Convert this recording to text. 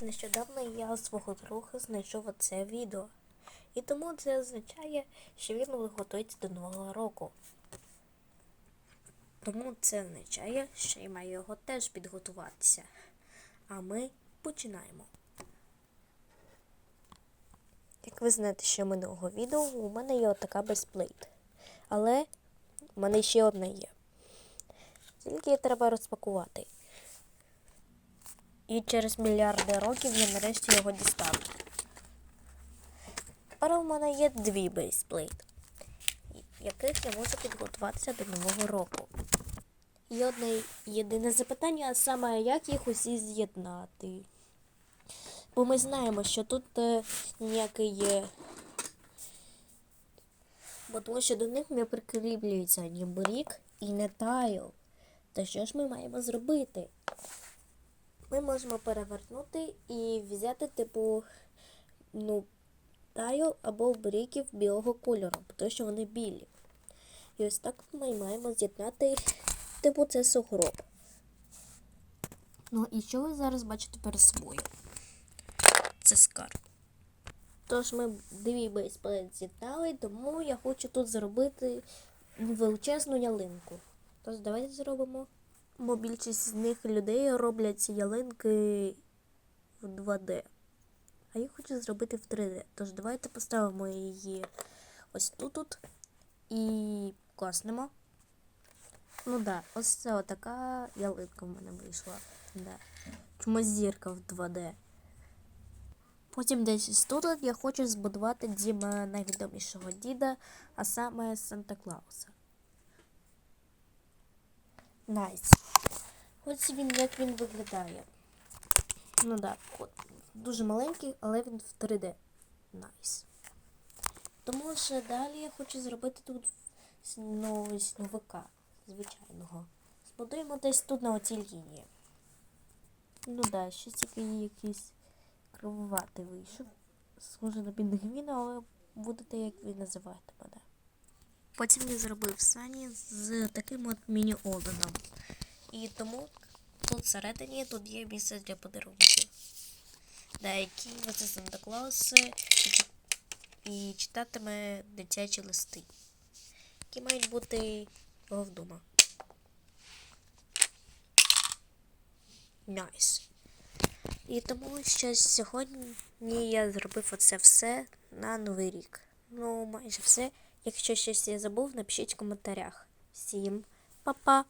Нещодавно я свого друга знайшов оце відео. І тому це означає, що він готується до Нового року. Тому це означає, що я маю його теж підготуватися. А ми починаємо. Як ви знаєте, що минулого відео у мене є отака безплейт. Але в мене ще одна є. Тільки її треба розпакувати. І через мільярди років я нарешті його дістав. Тепер у мене є дві бейсплейт, яких я можу підготуватися до нового року. І одне єдине запитання, а саме як їх усі з'єднати. Бо ми знаємо, що тут е, ніякий є. Бо тому що до них не прикріплюється ні брік і не тайл. То що ж ми маємо зробити? Ми можемо перевернути і взяти, типу, ну, тайл або бріків білого кольору, тому що вони білі. І ось так ми маємо з'єднати, типу, це сугроб. Ну і що ви зараз бачите перед собою? Це скарб. Тож ми дві бейсплейт з'єднали, тому я хочу тут зробити величезну ялинку. Тож давайте зробимо. Бо більшість з них людей роблять ялинки в 2D. А я хочу зробити в 3D. Тож давайте поставимо її ось тут тут і класнемо. Ну да, ось це отака ялинка в мене вийшла. Да. Чомусь зірка в 2D. Потім десь тут я хочу збудувати дім е, найвідомішого діда, а саме Санта Клауса. Найс. Ось він як він виглядає. Ну так, да, дуже маленький, але він в 3D. Найс. Тому що далі я хочу зробити тут нового сновика звичайного. Збудуємо десь тут на оцій лінії. Ну так, да, щось такий якийсь кривуватий вийшов. Схоже на пінгвіна, але будете як ви називаєте мене. Потім я зробив сані з таким от міні-оденом. І тому тут всередині тут є місце для подарунків. Деякі оце Санта Клауси і читатиме дитячі листи, які мають бути його вдома. Найс. І тому що сьогодні я зробив оце все на Новий рік. Ну, майже все. Якщо щось я забув, напишіть в коментарях. Всім па-па!